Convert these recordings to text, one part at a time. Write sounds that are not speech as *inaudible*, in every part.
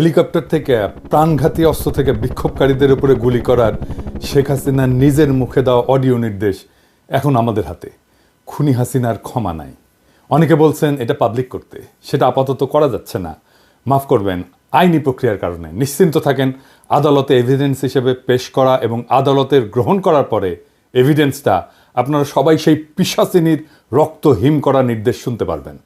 Helicopter থেকে, প্রাণঘাতী অস্ত্র থেকে বিক্ষোভকারীদের উপরে গুলি করার শেখ হাসিনার নিজের মুখে দেওয়া অডিও নির্দেশ এখন আমাদের হাতে। খুনি হাসিনার ক্ষমা নাই। অনেকে বলছেন এটা পাবলিক করতে। সেটা আপাতত করা যাচ্ছে না। মাফ করবেন, আইনি প্রক্রিয়ার কারণে। নিশ্চিন্ত থাকেন, আদালতে এভিডেন্স হিসেবে পেশ করা এবং আদালতের গ্রহণ করার পরে এভিডেন্সটা আপনারা সবাই সেই পিসাচিনীর রক্ত হিম করা নির্দেশ শুনতে পারবেন।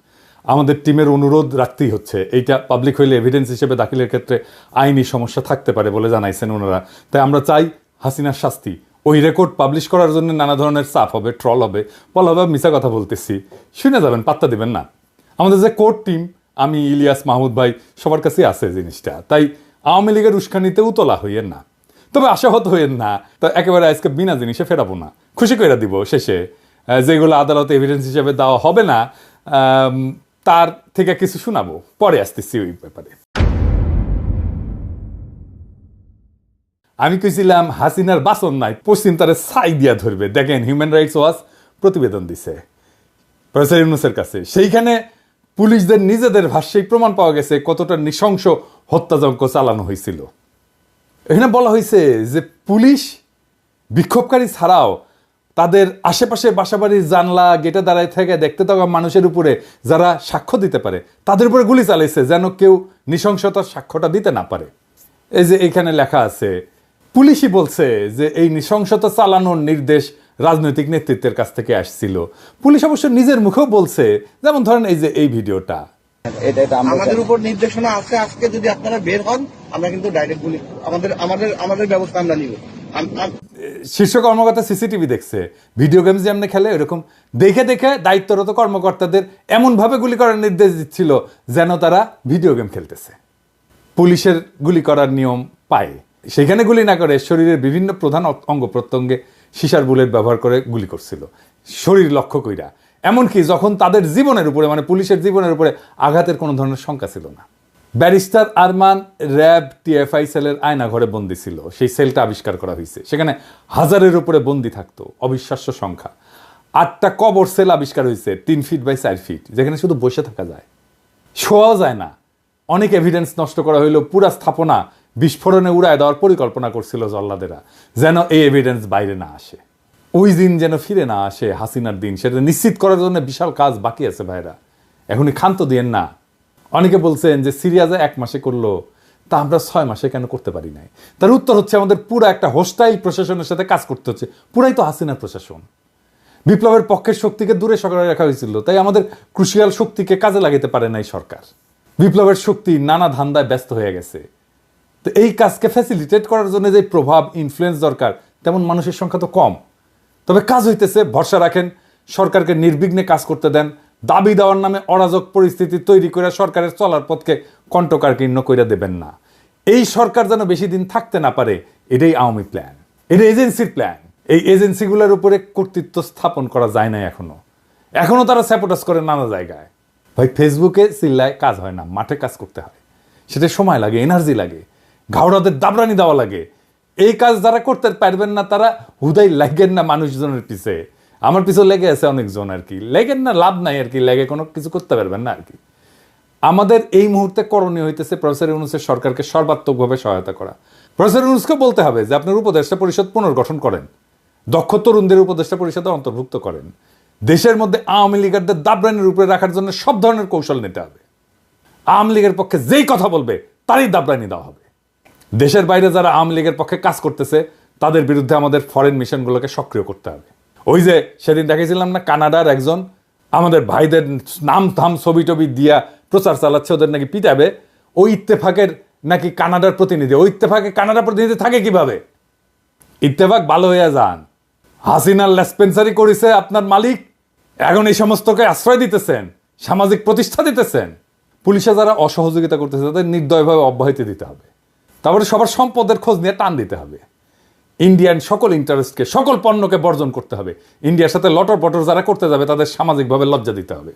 আমাদের টিমের অনুরোধ রাখতেই হচ্ছে। এইটা পাবলিক হইলে এভিডেন্স হিসেবে দাখিলের ক্ষেত্রে আইনি সমস্যা থাকতে পারে বলে জানাইছেন ওনারা। তাই আমরা চাই হাসিনার শাস্তি। ওই রেকর্ড পাবলিশ করার জন্য নানা ধরনের চাপ হবে ট্রল হবে। বলা হবে মিশা কথা বলতেছি। শুনে যাবেন, পাত্তা দিবেন না। আমাদের যে কোর্ট টিম আমি, ইলিয়াস, মাহমুদ ভাই, সবার কাছে আছে জিনিসটা। তাই আওয়ামী লীগের উস্কানিতে উতলা হইয়েন না। তবে আশাহত হইয়েন না। তো একেবারে আজকে বিনা জিনিসে ফেরাবো না। খুশি করে দিব শেষে। যেগুলো আদালতে এভিডেন্স হিসেবে দেওয়া হবে না তার থেকে কিছু শোনাবো। পরে আসতেছি ওই ব্যাপারে। আমি কইছিলাম, হাসিনার বাসন নাই, পশ্চিম তারে ছাই দিয়া ধরবে। দেখেন হিউম্যান রাইটস ওয়াচ প্রতিবেদন দিছে। প্রফেসর ইউনুসের কাছে। সেইখানে পুলিশদের নিজেদের ভাষ্যেই প্রমাণ পাওয়া গেছে কতটা নৃশংস হত্যাযজ্ঞ চালানো হয়েছিল। এখানে বলা হয়েছে যে পুলিশ বিক্ষোভকারী ছাড়াও তাদের আশেপাশে বাসাবাড়ির জানলা গেটে দাঁড়ায় থেকে দেখতে থাকা মানুষের উপরে যারা সাক্ষ্য দিতে পারে তাদের উপরে গুলি চালাইছে যেন কেউ নৃশংসতার সাক্ষ্যটা দিতে না পারে। এই যে এখানে লেখা আছে পুলিশই বলছে যে এই নৃশংসতা চালানোর নির্দেশ রাজনৈতিক নেতৃত্বের কাছ থেকে আসছিল। পুলিশ অবশ্য নিজের মুখেও বলছে যেমন ধরেন এই যে এই ভিডিওটা। আমাদের উপর নির্দেশনা আছে আজকে যদি আপনারা বের হন আমরা কিন্তু ডাইরেক্ট গুলি আমাদের আমাদের আমাদের ব্যবস্থা আমরা নিব। শীর্ষ কর্মকর্তা সিসিটিভি দেখছে। ভিডিও গেমস যেমনি খেলে, এরকম দেখে দেখে দায়িত্বরত কর্মকর্তাদের এমনভাবে গুলি করার নির্দেশ দিচ্ছিল যেন তারা ভিডিও গেম খেলতেছে। পুলিশের গুলি করার নিয়ম পায়। সেখানে গুলি না করে শরীরের বিভিন্ন প্রধান অঙ্গ প্রত্যঙ্গে সিসার বুলেট ব্যবহার করে গুলি করছিল। শরীর লক্ষ্য কইরা। এমনকি যখন তাদের জীবনের উপরে মানে পুলিশের জীবনের উপরে আঘাতের কোনো ধরনের শঙ্কা ছিল না। ব্যারিস্টার আরমান র্যাব টিএফআই সেলের আয়না ঘরে বন্দি ছিল। সেই সেলটা আবিষ্কার করা হয়েছে। সেখানে হাজারের উপরে বন্দি থাকতো। অবিশ্বাস্য সংখ্যা। আটটা কবর সেল আবিষ্কার হয়েছে তিন ফিট বাই চার ফিট, যেখানে শুধু বসে থাকা যায়। শোয়াও যায় না। অনেক এভিডেন্স নষ্ট করা হইল পুরা স্থাপনা বিস্ফোরণে উড়ায় দেওয়ার পরিকল্পনা করছিল জল্লাদেরা, যেন এই এভিডেন্স বাইরে না আসে। ওই দিন যেন ফিরে না আসে হাসিনার দিন, সেটা নিশ্চিত করার জন্য বিশাল কাজ বাকি আছে ভাইরা। এখনই ক্ষান্ত দিয়েন না। অনেকে বলছেন যে সিরিয়াজে এক মাসে করল, তা আমরা ছয় মাসে কেন করতে পারি নাই? তার উত্তর হচ্ছে আমাদের পুরো একটা হোস্টাইল প্রশাসনের সাথে কাজ করতে হচ্ছে। পুরাই তো হাসিনার প্রশাসন। বিপ্লবের পক্ষের শক্তিকে দূরে সরাই রাখা হয়েছিল, তাই আমাদের ক্রুশিয়াল শক্তিকে কাজে লাগাতে পারে নাই সরকার। বিপ্লবের শক্তি নানা ধান্দায় ব্যস্ত হয়ে গেছে। তো এই কাজকে ফ্যাসিলিটেট করার জন্য যে প্রভাব ইনফ্লুয়েন্স দরকার, তেমন মানুষের সংখ্যা তো কম। তবে কাজ হইতেছে, ভরসা রাখেন, সরকারকে নির্বিঘ্নে কাজ করতে দেন দাবি দেওয়ার নামে অরাজক পরিস্থিতি তৈরি করে সরকারের চলার পথকে কণ্ঠকারকীর্ণ করে দেবেন না। এই সরকার যেন বেশি দিন থাকতে না পারে, এটাই আওয়ামী প্ল্যান। এটা এজেন্সির প্ল্যান। এই এজেন্সিগুলোর উপরে কর্তৃত্ব স্থাপন করা যায় না এখনও। এখনও তারা স্যাপোটাস করে নানা জায়গায়। ভাই, ফেসবুকে চিল্লায় কাজ হয় না, মাঠে কাজ করতে হয়। সেটা সময় লাগে, এনার্জি লাগে, ঘাওড়াদের দাবরানি দেওয়া লাগে। এই কাজ যারা করতে পারবেন না, তারা হুদাই লাগেন না মানুষজনের পিছে। আমার পিছু লেগে আছে অনেকজন আর কি। লেগেন না, লাভ নাই আর কি, লেগে কোনো কিছু করতে পারবেন না আর কি। আমাদের এই মুহূর্তে করণীয় হইতেছে প্রফেসর ইউনুসের সরকারকে সর্বাত্মকভাবে সহায়তা করা। প্রফেসর ইউনুসকে বলতে হবে যে আপনার উপদেষ্টা পরিষদ পুনর্গঠন করেন। দক্ষ তরুণদের উপদেষ্টা পরিষদে অন্তর্ভুক্ত করেন। দেশের মধ্যে আওয়ামী লীগারদের দাবরানির উপরে রাখার জন্য সব ধরনের কৌশল নিতে হবে। আওয়ামী লীগের পক্ষে যেই কথা বলবে, তারই দাবরানি দেওয়া হবে। দেশের বাইরে যারা আওয়ামী লীগের পক্ষে কাজ করতেছে, তাদের বিরুদ্ধে আমাদের ফরেন মিশনগুলোকে সক্রিয় করতে হবে। ওই যে সেদিন দেখেছিলাম না, কানাডার একজন, আমাদের ভাইদের নাম থাম ছবি টবি দিয়া প্রচার চালাচ্ছে, ওদের নাকি পিটাবে। ওই ইত্তেফাকের নাকি কানাডার প্রতিনিধি, ওই ইত্তেফাকে কানাডার প্রতিনিধি থাকে কীভাবে? ইত্তেফাক ভালো হয়ে যান। হাসিনার লেসপেন্সারি করেছে আপনার মালিক, এখন এই সমস্তকে আশ্রয় দিতেছেন, সামাজিক প্রতিষ্ঠা দিতেছেন। পুলিশে যারা অসহযোগিতা করতেছে, তাদের নির্দয়ভাবে অব্যাহতি দিতে হবে। তারপরে সবার সম্পদের খোঁজ নিয়ে টান দিতে হবে। ইন্ডিয়ান সকল ইন্টারেস্টকে সকল পণ্যকে বর্জন করতে হবে। ইন্ডিয়ার সাথে লটর পটর যারা করতে যাবে, তাদের সামাজিকভাবে লজ্জা দিতে হবে।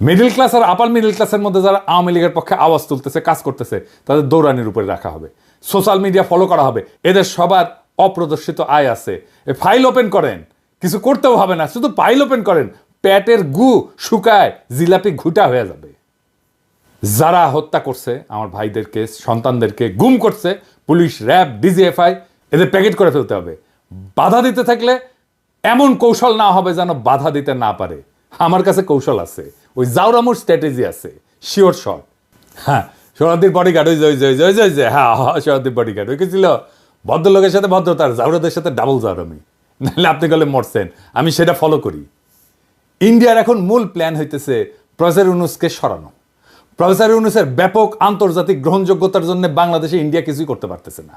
মিডল ক্লাস আর আপার মিডিল ক্লাসের মধ্যে যারা আওয়ামী লীগের পক্ষে আওয়াজ তুলতেছে, কাজ করতেছে, তাদের দৌড়ানির উপরে রাখা হবে। সোশ্যাল মিডিয়া ফলো করা হবে। এদের সবার অপ্রদর্শিত আয় আছে। ফাইল ওপেন করেন। কিছু করতেও হবে না, শুধু ফাইল ওপেন করেন। প্যাটের গু শুকায়, জিলাপি ঘুটা হয়ে যাবে। যারা হত্যা করছে, আমার ভাইদেরকে, সন্তানদেরকে, গুম করছে, পুলিশ, র্যাব ডিজিএফআই এদের প্যাকেট করে ফেলতে হবে। বাধা দিতে থাকলে এমন কৌশল না হবে যেন বাধা দিতে না পারে। আমার কাছে কৌশল আছে। ওই জাউরামুর স্ট্র্যাটেজি আছে। শিওর শট হ্যাঁ সোনাদির বডিগার্ড ওই যে ওই যে ওই যে ওই যে, ওই যে হ্যাঁ সোনাদির বডিগার্ড ওই কি ছিল? ভদ্রলোকের সাথে ভদ্রতার জাউরাদের সাথে ডাবল জাউরামি নাহলে আপনি গেলে মরছেন। আমি সেটা ফলো করি। ইন্ডিয়ার এখন মূল প্ল্যান হইতেছে প্রফেসর ইউনুসকে সরানো। প্রফেসর ইউনুসের ব্যাপক আন্তর্জাতিক গ্রহণযোগ্যতার জন্য বাংলাদেশে ইন্ডিয়া কিছুই করতে পারতেছে না।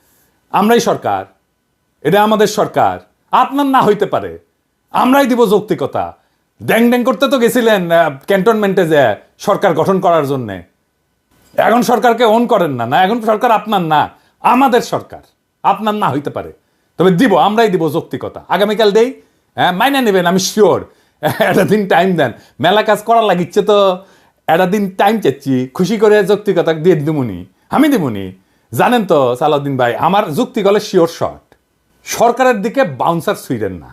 আমরাই সরকার। এটা আমাদের সরকার। আপনার না হইতে পারে। আমরাই দিব যৌক্তিকতা। ড্যাং ড্যাং করতে তো গেছিলেন ক্যান্টনমেন্টে যে সরকার গঠন করার জন্যে। এখন সরকারকে অন করেন না না, এখন সরকার আপনার না, আমাদের সরকার। আপনার না হইতে পারে। তবে দিব, আমরাই দিব যৌক্তিকতা। আগামীকাল দেই হ্যাঁ মাইনে নেবেন, আমি শিওর একটা দিন টাইম দেন। মেলা কাজ করার লাগিচ্ছে তো, একটা দিন টাইম চাচ্ছি খুশি করে যৌক্তিকতা দিয়ে দিমুনি। আমি দিমুনি। জানেন তো সালাউদ্দিন ভাই, আমার যুক্তি গলে শিওর শট সরকারের দিকে বাউন্সার ছুইলেন না।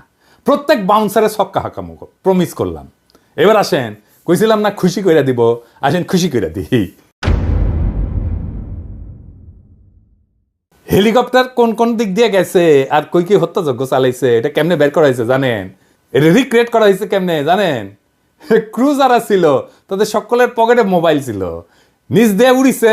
প্রত্যেক বাউন্সারে সক্কা হাকামু প্রমিস করলাম। এবার আসেন, কইছিলাম না খুশি কইরা দিব, আসেন খুশি কইরা দিই। হেলিকপ্টার কোন কোন দিক দিয়ে গেছে, আর কই কি হত্যাযজ্ঞ চালাইছে, এটা কেমনে বের করা হয়েছে জানেন? এটা রিক্রিয়েট করা হয়েছে কেমনে জানেন? *laughs* ক্রু যারা ছিল তাদের সকলের পকেটে মোবাইল ছিল। নিচ দিয়ে উড়িছে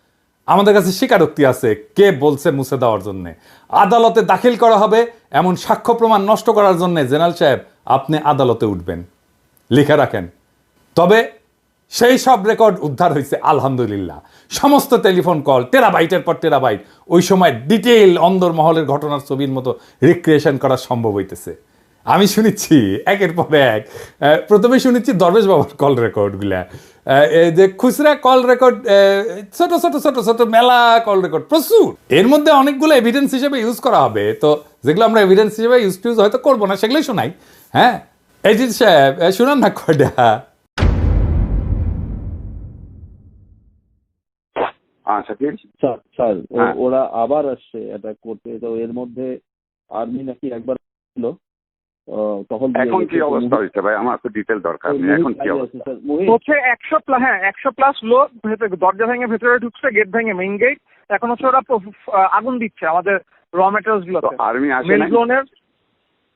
আমাদের কাছে স্বীকারোক্তি আছে, কে বলছে মুছে দেওয়ার জন্য। আদালতে দাখিল করা হবে এমন সাক্ষ্য প্রমাণ নষ্ট করার জন্য, জেনারেল সাহেব, আপনি আদালতে উঠবেন। লিখে রাখেন। তবে সেই সব রেকর্ড উদ্ধার হয়েছে আলহামদুলিল্লাহ। সমস্ত টেলিফোন কল, টেরাবাইটের পর টেরাবাইট, ওই সময় ডিটেইল অন্দরমহলের ঘটনার ছবির মতো রিক্রিয়েশন করা সম্ভব হইতেছে। আমি শুনেছি, একের পর এক প্রথমে শুনেছি দরবেশ বাবার কল রেকর্ডগুলা। যে খুচরা কল রেকর্ড ছোট ছোট ছোট ছোট মেলা কল রেকর্ড প্রচুর। এর মধ্যে অনেকগুলো এভিডেন্স হিসেবে ইউজ করা হবে। তো যেগুলো আমরা এভিডেন্স হিসেবে ইউজ টিউজ হয়তো করব না সেগুলোই শোনাই। হ্যাঁ? এই যে সাহেব শুনান না কয়টা। আচ্ছা ঠিক স্যার স্যার ও- হ্যাঁ। ওরা আবার আসছে অ্যাটাক করতে। তো এর মধ্যে আর্মি নাকি একবার ছিল। তখন এখন কি অবস্থা হয়েছে ভাই? আমার তো ডিটেল দরকার নেই এখন কি অবস্থা? হচ্ছে একশো প্লাস হ্যাঁ একশো প্লাস লোক ভেতরে দরজা ভেঙে ভেতরে ঢুকছে গেট ভেঙে মেইন গেট এখন হচ্ছে ওরা আগুন দিচ্ছে আমাদের র মেটেরিয়ালস তো গুলোতে। আর্মি আসে জোনের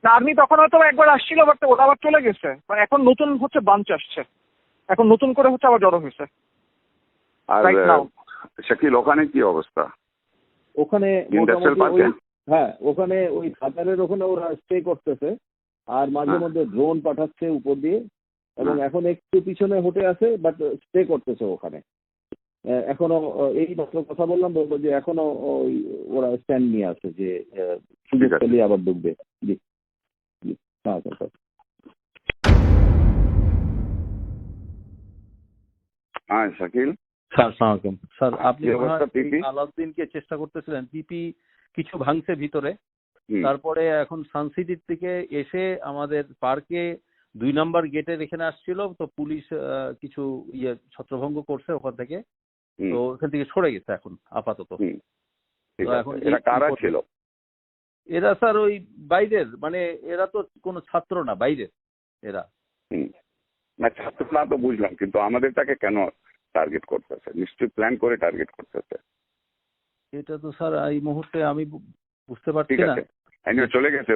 আর্মি তখন হয়তো একবার আসছিল বাট ওরা আবার চলে গেছে। মানে এখন নতুন হচ্ছে বাঞ্চ আসছে। এখন নতুন করে হচ্ছে আবার জড়ো হয়েছে। আর. শাকিল ওখানে কি অবস্থা? ওখানে ইন্ডাস্ট্রিয়াল পার্কে হ্যাঁ ওখানে ওই খাতারের ওখানে ওরা স্টে করতেছে। আর মাঝে। মধ্যে ড্রোন পাঠাচ্ছে উপর দিয়ে এবং। এখন একটু পিছনে হটে আছে বাট স্টে করতেছে ওখানে। আহ, এখনও এই মাত্র কথা বললাম বলব যে এখনও ওই ওরা স্ট্যান্ড নিয়ে আছে যে সুযোগ আবার ঢুকবে। জি। জি। হ্যাঁ স্যার হ্যাঁ শাকিল স্যার সালামালাইকুম স্যার আপনি? আলাউদ্দিনকে চেষ্টা করতেছিলেন পিপি কিছু ভাঙছে ভিতরে। তারপরে এখন সানসিটির থেকে এসে আমাদের পার্কে দুই নাম্বার গেটের এখানে আসছিল তো পুলিশ কিছু ইয়ে ছত্রভঙ্গ করছে ওখান থেকে। তো ওখান থেকে সরে গেছে এখন আপাতত। এরা কারা ছিল? এরা স্যার ওই বাইরের মানে এরা তো কোনো ছাত্র না বাইরের এরা। না ছাত্র না তো বুঝলাম কিন্তু আমাদেরটাকে কেন টার্গেট করতেছে? নিশ্চয়ই প্ল্যান করে টার্গেট করতেছে। এটা তো স্যার এই মুহূর্তে আমি বুঝতে পারছি না। আছে চলে গেছে।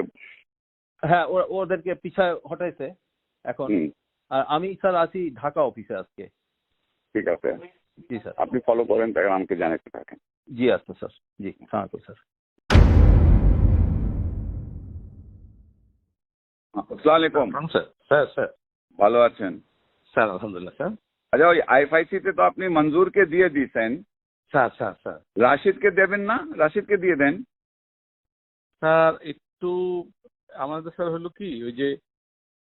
হ্যাঁ ওদেরকে পিছায় হটাইছে এখন। আর আমি স্যার আছি ঢাকা অফিসে আজকে। ঠিক আছে। জি স্যার। আপনি ফলো করেন তাকে আমাকে জানাতে থাকেন। জি আচ্ছা স্যার। জি হ্যাঁ স্যার। আসসালামু আলাইকুম। স্যার? Sir sir. ভালো আছেন? স্যার আলহামদুলিল্লাহ স্যার। আচ্ছা ওই আইএফআইসি তে তো আপনি মঞ্জুরকে দিয়ে দিয়েছেন। Sir sir sir. রাশিদকে দেবেন না? রাশিদকে দিয়ে দেন। স্যার একটু আমাদের স্যার হলো কি ওই যে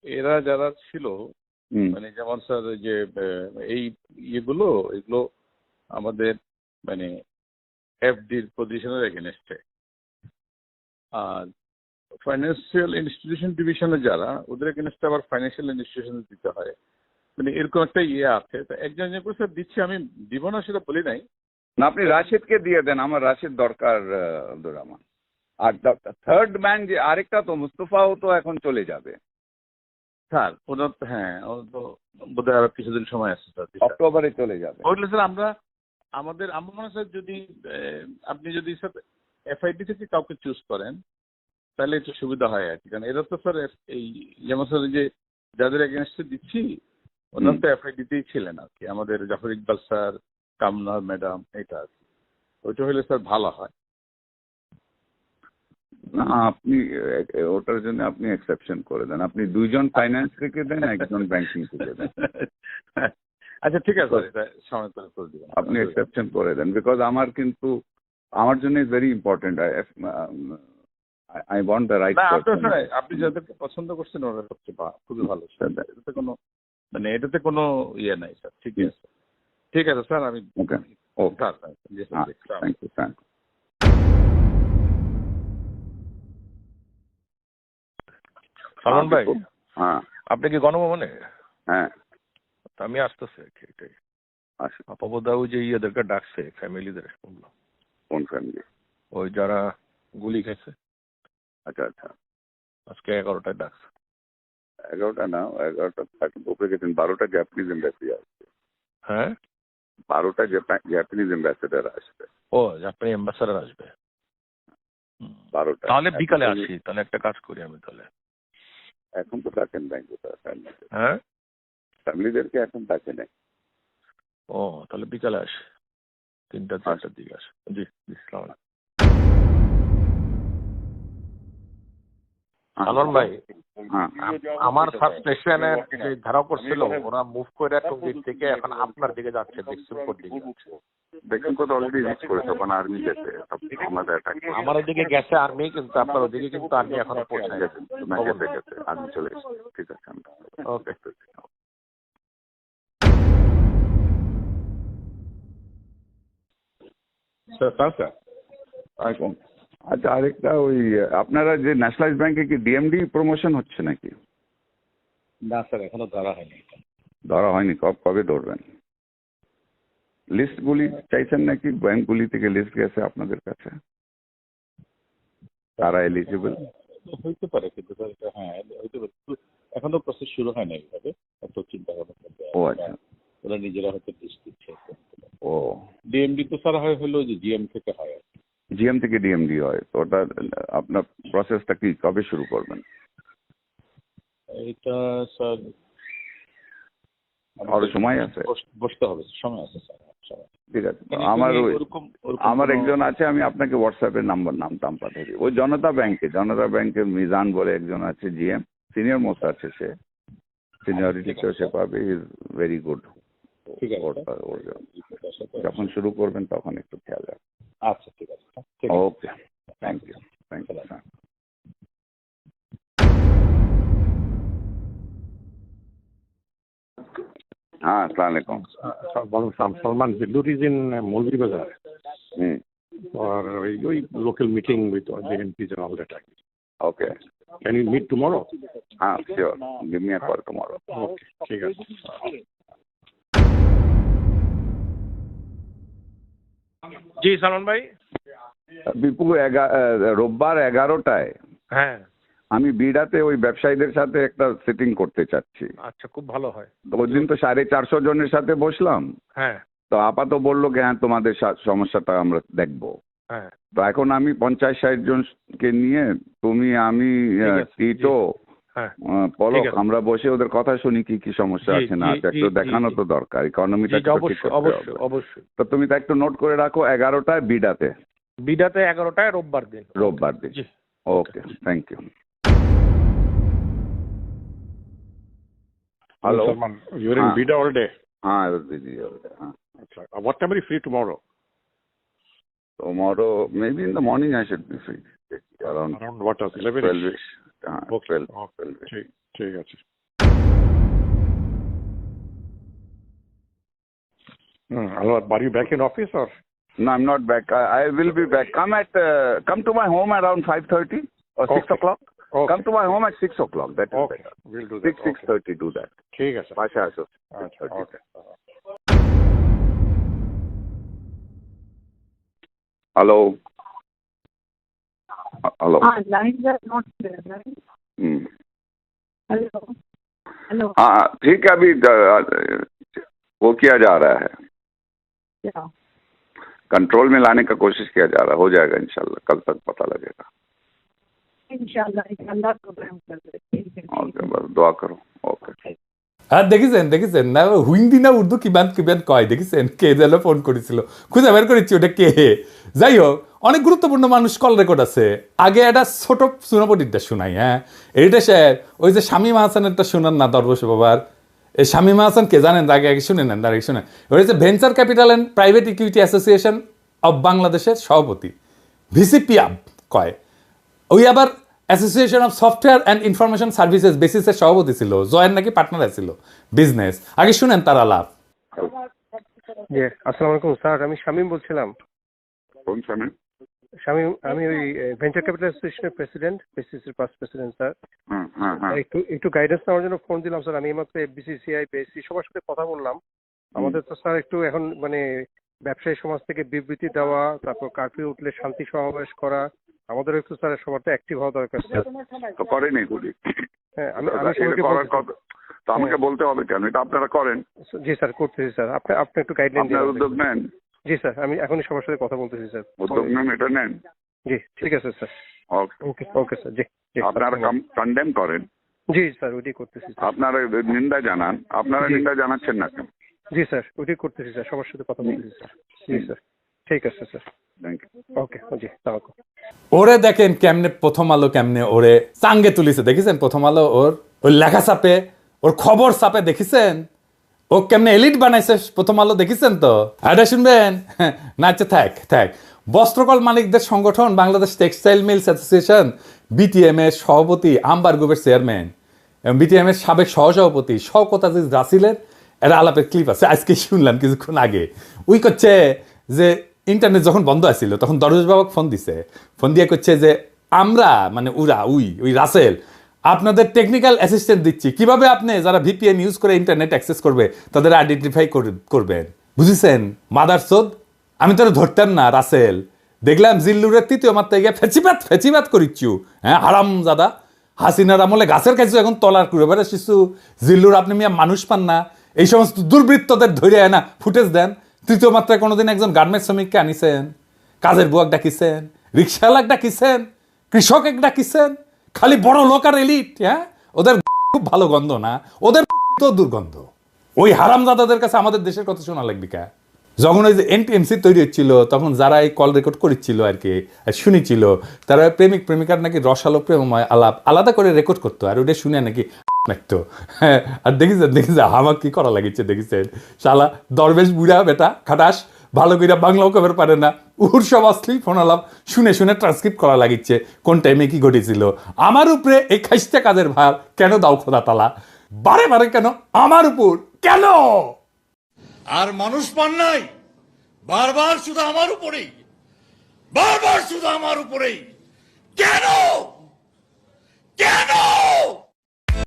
এরা যারা ছিল মানে যেমন স্যার ওই যে এই ইয়েগুলো এগুলো আমাদের মানে এফডির পজিশনের এগেনস্টে আর ফাইন্যান্সিয়াল ইনস্টিটিউশন ডিভিশনে যারা ওদের এগেনস্টে আবার ফাইন্যান্সিয়াল ইনস্টিটিউশন দিতে হয়। মানে এরকম একটা ইয়ে আছে। তো একজন করে স্যার দিচ্ছি আমি দিব না সেটা বলি নাই। না আপনি রাশেদকে দিয়ে দেন আমার রাশেদ দরকার আব্দুর রহমান। আর থার্ড ম্যান যে আরেকটা তো মুস্তফাও তো এখন চলে যাবে। স্যার ওনার হ্যাঁ ওনার তো বোধহয় আরও কিছুদিন সময় আছে স্যার। অক্টোবরে চলে যাবে। ওইগুলো স্যার আমরা আমাদের আমার মনে হয় স্যার যদি আপনি যদি স্যার এফআইডি থেকে কাউকে চুজ করেন তাহলে একটু সুবিধা হয় আর কি। কারণ এরা তো স্যার এই যেমন স্যার যে যাদের এগেনস্টে দিচ্ছি ওনারা তো এফআইডি তেই ছিলেন আর কি। আমাদের জাফর ইকবাল স্যার কামনা ম্যাডাম এটা আর কি। ওইটা হলে স্যার ভালো হয়। না আপনি ওটার জন্য আপনি এক্সেপশন করে দেন। আপনি দুইজন ফাইন্যান্স থেকে দেন একজন ব্যাংকিং থেকে দেন। আচ্ছা ঠিক আছে সময় করে করে দিবেন। আপনি এক্সেপশন করে দেন বিকজ আমার কিন্তু আমার জন্য is very important I want the right আপনি যাদেরকে পছন্দ করছেন ওরা সবচেয়ে খুবই ভালো স্যার। এটাতে কোনো মানে এটাতে কোনো ইয়ে নাই স্যার ঠিক আছে। ঠিক আছে স্যার আমি ওকে ওকে স্যার জি স্যার। থ্যাংক ইউ সালমান ভাই হ্যাঁ। আপনি কি গণভবনে? হ্যাঁ। আমি আসতেছি এটাই। আপাবদাও যে ইয়েদেরকে ডাকছে ফ্যামিলিদের শুনলাম কোন ফ্যামিলি ওই যারা গুলি খেয়েছে আচ্ছা আচ্ছা। আজকে এগারোটায় ডাকছে। এগারোটা না এগারোটা উপরে গেছেন বারোটা জাপানিজ এম্বাসি আসবে। হ্যাঁ? বারোটা জাপানিজ অ্যাম্বাসেডার আসবে। ও আপনি অ্যাম্বাসাডার আসবে। বারোটা। তাহলে বিকালে আসি তাহলে একটা কাজ করি আমি তাহলে। এখন তো থাকেন ব্যাংকে হ্যাঁ? ফ্যামিলিদেরকে এখন থাকে নাই ও তাহলে বিকালে আসি। তিনটা চারটার দিকে আস। জি জি সালাম আলাইকুম। সালমান ভাই হ্যাঁ। আমার সাবস্টেশনের যে ধারা করছিল ওরা মুভ করে কোন দিক থেকে এখন আপনার দিকে যাচ্ছে বিক্সুমপুর দিকে দেখুন অলরেডি রিচ করেছে ওখানে আর্মি গেছে আমাদের অ্যাটাক আমার ওদিকে গেছে আর্মি কিন্তু আপনার ওদিকে কিন্তু আর্মি এখনও পৌঁছায় গেছে গেছে আর্মি চলে এসেছে। ঠিক আছে ওকে আচ্ছা আরেকটা ওই আপনারা যে ন্যাশনালাইজ ব্যাংকে কি ডিএমডি প্রমোশন হচ্ছে নাকি? না স্যার এখনও ধরা হয়নি। ধরা হয়নি? কব কবে ধরবেন? লিস্টগুলি চাইছেন নাকি? ব্যাংকগুলি থেকে লিস্ট গেছে আপনাদের কাছে? তারা এলিজিবল হইতে পারে কিন্তু হ্যাঁ হইতে পারে। এখনও প্রসেস শুরু হয় না এইভাবে এত চিন্তা ভাবনা ও আচ্ছা। ওরা নিজেরা হয়তো লিস্ট দিচ্ছে। ও। ডিএমডি তো স্যার হয় হলো যে জিএম থেকে হয় আর কি। জিএম থেকে ডিএমডি হয় তো ওটা আপনার প্রসেসটা কি? কবে শুরু করবেন? এটা স্যার আরও সময় আছে? বসতে হবে সময় আছে স্যার ঠিক আছে। আমার আমার একজন আছে আমি আপনাকে হোয়াটসঅ্যাপে নাম্বার নাম টাম পাঠিয়ে দিই। ওই জনতা ব্যাংকে জনতা ব্যাংকে মিজান বলে একজন আছে জিএম সিনিয়র মোস্ট আছে সে। সিনিয়রিটিতেও সে পাবে ইজ ভেরি গুড ঠিক আছে যখন শুরু করবেন তখন একটু খেয়াল রাখবেন। আচ্ছা ঠিক আছে স্যার। ঠিক আছে okay thank you thank you हाँ अस्सलाम वालेकुम Salman, Bildur is in uh, Molvi Bazaar Hmm. for a very local meeting with all the MPs and all that. Okay. Can you meet tomorrow? हाँ sure. Give me a call tomorrow. Okay, ঠিক আছে। জি সালমান ভাই। বিপু রোববার এগারোটায় হ্যাঁ। আমি বিড়াতে ওই ব্যবসায়ীদের সাথে একটা সিটিং করতে চাচ্ছি। আচ্ছা খুব ভালো হয়। ওই দিন তো সাড়ে চারশো জনের সাথে বসলাম। হ্যাঁ। তো আপাত বলল কি হ্যাঁ তোমাদের সমস্যাটা আমরা দেখব। হ্যাঁ। তো এখন আমি পঞ্চাশ ষাট জনকে নিয়ে তুমি আমি টিটো বলো আমরা বসে ওদের কথা শুনি কি কি সমস্যা আছে না আছে একটু দেখানো তো দরকার ইকোনমিটা অবশ্যই তো তুমি তো একটু নোট করে রাখো এগারোটায় বিডাতে। বিডাতে এগারোটায় রোববার দিন। রোববার দিন। Okay thank you hello you're in BIDA all day হ্যাঁ দিদি হ্যাঁ what time free tomorrow tomorrow maybe in the morning I should be free around around what as 11 Uh, Okay. 12, Okay. 12-ish. ঠিক ঠিক আছে Hmm. Hello, are you back in office or? No, I'm not back. I, I will be back. Come at, uh, come to my home around 5.30 or 6 Okay. o'clock. Okay. Come to my home at 6 o'clock. That is Okay. better. We'll do that. 6, 6.30 do that. ঠিক আছে পাশে আসো আচ্ছা 6:30. ওকে Hello. Uh, Hello. हाँ lines are not clear, right? Hmm. Hello? Hello? हाँ ठीक है अभी uh, वो किया जा रहा है क्या? कंट्रोल में लाने का कोशिश किया जा रहा है हो जाएगा इंशाल्लाह कल तक पता लगेगा इंशाल्लाह इंशाल्लाह प्रोग्राम कर दे ठीक है ठीक ओके बस दुआ करो ओके হ্যাঁ দেখেছেন দেখেছেন না হিন্দি না উর্দু কিবান কিবান কয় দেখেছেন কে যেন ফোন করেছিল খুঁজে বের করেছি ওটা কে যাই হোক অনেক গুরুত্বপূর্ণ মানুষ কল রেকর্ড আছে। আগে একটা ছোট সুনাপটিরটা শোনাই হ্যাঁ? এইটা স্যার ওই যে স্বামী মাহাসানেরটা শোনান না দরবশ বাবার। এই স্বামী হাসান কে জানেন? আগে আগে শুনে নেন আগে শুনে ওই যে venture capital and private equity association of বাংলাদেশের সভাপতি ভিসিপিআব কয় ওই আবার association of software and information services বেসিসের সভাপতি ছিল। জয়ের নাকি পার্টনার ছিল। বিজনেস আগে শুনেন তারা লাভ আসসালামু আলাইকুম স্যার আমি শামীম বলছিলাম। কোন আমি আমি ওই ভেঞ্চার ক্যাপিটাল অ্যাসোসিয়েশনের প্রেসিডেন্ট বিসিসির পাস প্রেসিডেন্ট স্যার একটু একটু গাইডেন্স নেওয়ার জন্য ফোন দিলাম স্যার আমি মাত্র বিসিসিআই বিএসসি সবার সাথে কথা বললাম। আমাদের তো স্যার একটু এখন মানে ব্যবসায়ী সমাজ থেকে বিবৃতি দেওয়া তারপর কার্ফিউ উঠলে শান্তি সমাবেশ করা আমাদের একটু স্যার সবার তো অ্যাক্টিভ হওয়া দরকার স্যার করেন এগুলি। হ্যাঁ আমি আমাকে হ্যাঁ। বলতে হবে কেন? এটা আপনারা করেন। জি স্যার করতেছি স্যার আপনি আপনি একটু গাইডলাইন আপনার উদ্যোগ নেন। জি স্যার আমি এখনই সবার সাথে কথা বলতেছি স্যার। উদ্যোগ নেন এটা নেন। জি ঠিক আছে স্যার। ওকে ওকে স্যার জি জি আপনারা কন্ডেম করেন। জি স্যার ওইটাই করতেছি স্যার। আপনারা নিন্দা জানান। আপনারা নিন্দা জানাচ্ছেন না কেন? জি স্যার ওইটাই করতেছি স্যার সবার সাথে কথা বলতেছি স্যার। জি। স্যার ঠিক আছে স্যার। থ্যাংক ইউ ওকে জি ওরে দেখেন কেমনে প্রথম আলো কেমনে ওরে চাঙ্গে তুলিছে দেখেছেন? প্রথম আলো ওর ওর লেখা চাপে ওর খবর চাপে দেখেছেন? ও কেমনে এলিট বানাইছে? প্রথম আলো দেখেছেন তো? এটা শুনবেন, না আচ্ছা থাক থাক। বস্ত্রকল মালিকদের সংগঠন, Bangladesh textile mills association BTM এর সভাপতি আম্বার গ্রুপের চেয়ারম্যান এবং বিটিএম এর সাবেক সহসভাপতি শওকত রাসিলের একটা আলাপের ক্লিপ আছে। আজকে শুনলাম কিছুক্ষণ আগে। উই করছে যে ইন্টারনেট যখন বন্ধ আছিল, তখন দরজ বাবাকে ফোন দিছে। ফোন দিয়ে করছে যে, আমরা মানে উরা, উই ওই রাসেল আপনাদের টেকনিক্যাল অ্যাসিস্ট্যান্ট দিচ্ছি। কীভাবে আপনি যারা ভিপিএন ইউজ করে ইন্টারনেট অ্যাক্সেস করবে, তাদের আইডেন্টিফাই করবেন। বুঝেছেন? মাদার সোদ আমি তোর ধরতাম না রাসেল দেখলাম জিল্লুরের তৃতীয় মাত্রায় গিয়ে ফেচিবাত ফেচিবাত করিচ্ছু। হ্যাঁ হারাম দাদা হাসিনার আমলে গাছের কাছে এখন তলার করে বেড়ে শিশু জিল্লুর, আপনি মিয়া মানুষ পান না। এই সমস্ত দুর্বৃত্তদের ধরে না ফুটেজ দেন। তৃতীয় মাত্রায় কোনোদিন একজন গার্মেন্টস শ্রমিককে আনিছেন। কাজের বুয়াক ডাকিছেন। রিক্সাওয়ালাক ডাকিছেন। কৃষক এক ডাকিছেন। খালি বড় লোক আর এলিট হ্যাঁ? ওদের খুব ভালো গন্ধ না। ওদের তো দুর্গন্ধ। ওই হারামজাদাদের কাছে আমাদের দেশের কথা শোনা লাগবে কা? যখন ওই যে এনটিএমসি তৈরি হচ্ছিল, তখন যারা এই কল রেকর্ড করেছিল আর কি শুনেছিল তারা প্রেমিক, প্রেমিকার নাকি রসালো প্রেমময় আলাপ, আলাদা করে রেকর্ড করতো, আর ওটা শুনে নাকি *laughs* লাগতো হ্যাঁ আর দেখিস দেখিস হামাক কি করা লাগিছে দেখিছেন শালা, দরবেশ বুড়া, বেটা, খাটাস। ভালো করে বাংলাও কবের পারে না। উহুর সব অশ্লীল ফোন আলাপ, শুনে শুনে ট্রান্সক্রিপ্ট করা লাগিচ্ছে, কোন টাইমে কি ঘটেছিল। আমার উপরে এই খাইস্তে কাজের ভার, কেন দাও খোদা তালা? বারে বারে কেন? আমার উপর কেন? আর মানুষ পান নাই। বারবার শুধু আমার উপরেই। বারবার শুধু আমার উপরেই। কেন? কেন?